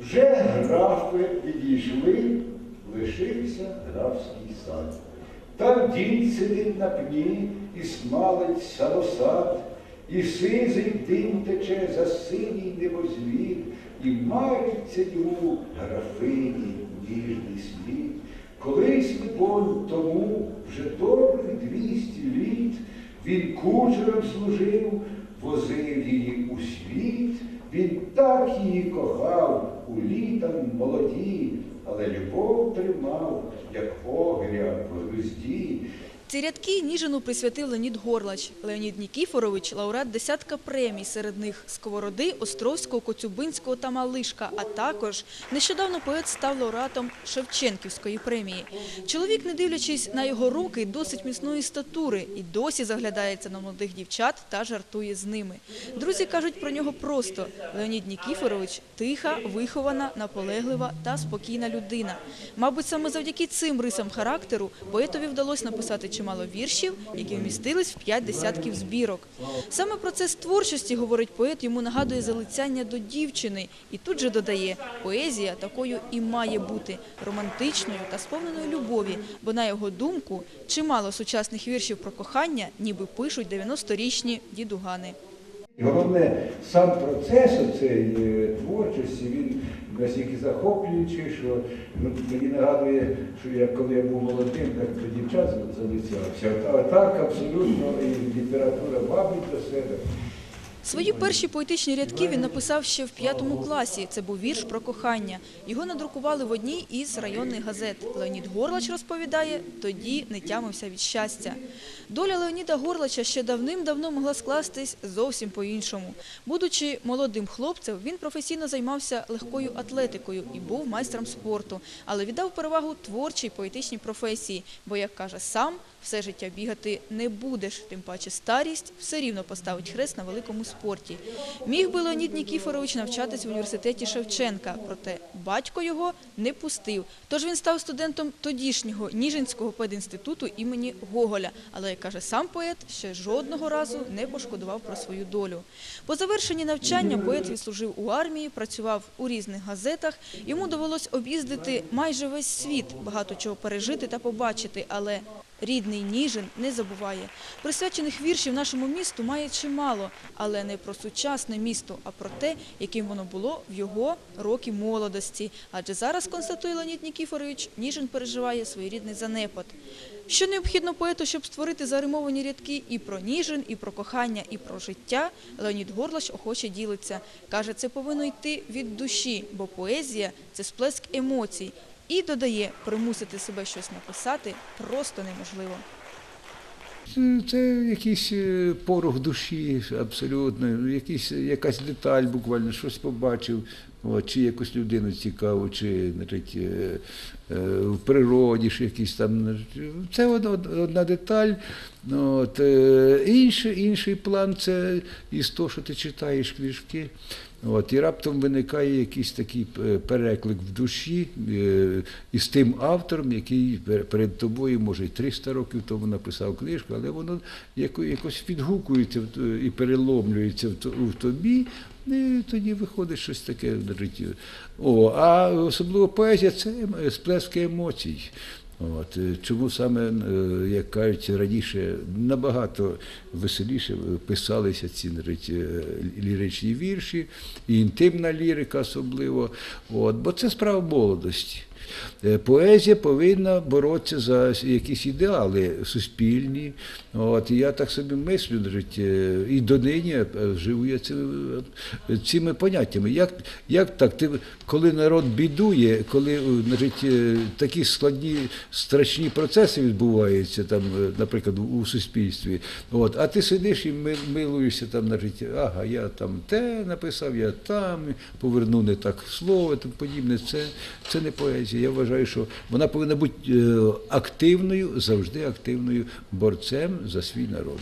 Вже графи відійшли, лишився графський сад. Там дід сидить на пні і смалить садосад, і сизий дим тече за синій небозвід, і мариться йому графині ніжний світ. Колись, либонь, тому вже добрих двісті літ він кучером служив, возив її у світ, він так її кохав у літам молоді, але любов тримав, як огря в гвозді. Ці рядки Ніжину присвятив Леонід Горлач. Леонід Нікіфорович – лауреат десятка премій, серед них Сковороди, Островського, Коцюбинського та Малишка, а також нещодавно поет став лауреатом Шевченківської премії. Чоловік, не дивлячись на його руки, досить міцної статури і досі заглядається на молодих дівчат та жартує з ними. Друзі кажуть про нього просто – Леонід Нікіфорович – тиха, вихована, наполеглива та спокійна людина. Мабуть, саме завдяки цим рисам характеру поетові вдалося написати чимало віршів, які вмістились в п'ять десятків збірок. Саме процес творчості, говорить поет, йому нагадує залицяння до дівчини. І тут же додає, поезія такою і має бути – романтичною та сповненою любові, бо, на його думку, чимало сучасних віршів про кохання ніби пишуть 90-річні дідугани. Головне, сам процес цієї творчості, він настільки захоплюючий, що ну, мені нагадує, що я коли я був молодим, так до дівчат залицявся. А так абсолютно і література вабить до себе. Свої перші поетичні рядки він написав ще в п'ятому класі. Це був вірш про кохання. Його надрукували в одній із районних газет. Леонід Горлач розповідає, тоді не тямився від щастя. Доля Леоніда Горлача ще давним-давно могла скластись зовсім по-іншому. Будучи молодим хлопцем, він професійно займався легкою атлетикою і був майстром спорту, але віддав перевагу творчій поетичній професії, бо, як каже сам, все життя бігати не будеш, тим паче старість все рівно поставить хрест на великому спорті. Міг би Леонід Нікіфорович навчатись в університеті Шевченка, проте батько його не пустив. Тож він став студентом тодішнього Ніжинського пединституту імені Гоголя. Але, як каже сам поет, ще жодного разу не пошкодував про свою долю. По завершенні навчання поет відслужив у армії, працював у різних газетах. Йому довелось об'їздити майже весь світ, багато чого пережити та побачити, але Рідний Ніжин не забуває. Присвячених віршів нашому місту має чимало, але не про сучасне місто, а про те, яким воно було в його роки молодості. Адже зараз, констатує Леонід Нікіфорович, Ніжин переживає своєрідний занепад. Що необхідно поету, щоб створити заримовані рядки і про Ніжин, і про кохання, і про життя, Леонід Горлач охоче ділиться. Каже, це повинно йти від душі, бо поезія – це сплеск емоцій. І додає, примусити себе щось написати просто неможливо. Це- Це якийсь е, порох душі, абсолютно, якийсь, якась деталь, буквально щось побачив, от, чи якусь людину цікаву, чи значить, е, е, в природі, чи якісь там. Це одна, деталь. От, е, інший, інший план це із того, що ти читаєш книжки. От, і раптом виникає якийсь такий е, переклик в душі е, із тим автором, який перед тобою, може, і 300 років тому написав книжку, але воно яко- якось відгукується і переломлюється в тобі, і тоді виходить щось таке. О, а особливо поезія це сплески емоцій. От, е, чому саме, е, як кажуть, раніше набагато веселіше писалися ці е, ліричні вірші, і інтимна лірика особливо. От, бо це справа молодості. Е, Поезія повинна боротися за якісь ідеали суспільні. От, і я так собі мислю, е, і донині е, живу я цими, цими поняттями. Як, як так? Ти, коли народ бідує, коли значить, такі складні, страшні процеси відбуваються, там, наприклад, у суспільстві, от, а ти сидиш і милуєшся, там, значить, ага, я там те написав, я там, поверну не так слово, тому подібне. Це, це не поезія. Я вважаю, що вона повинна бути е, активною, завжди активною борцем за свій народ.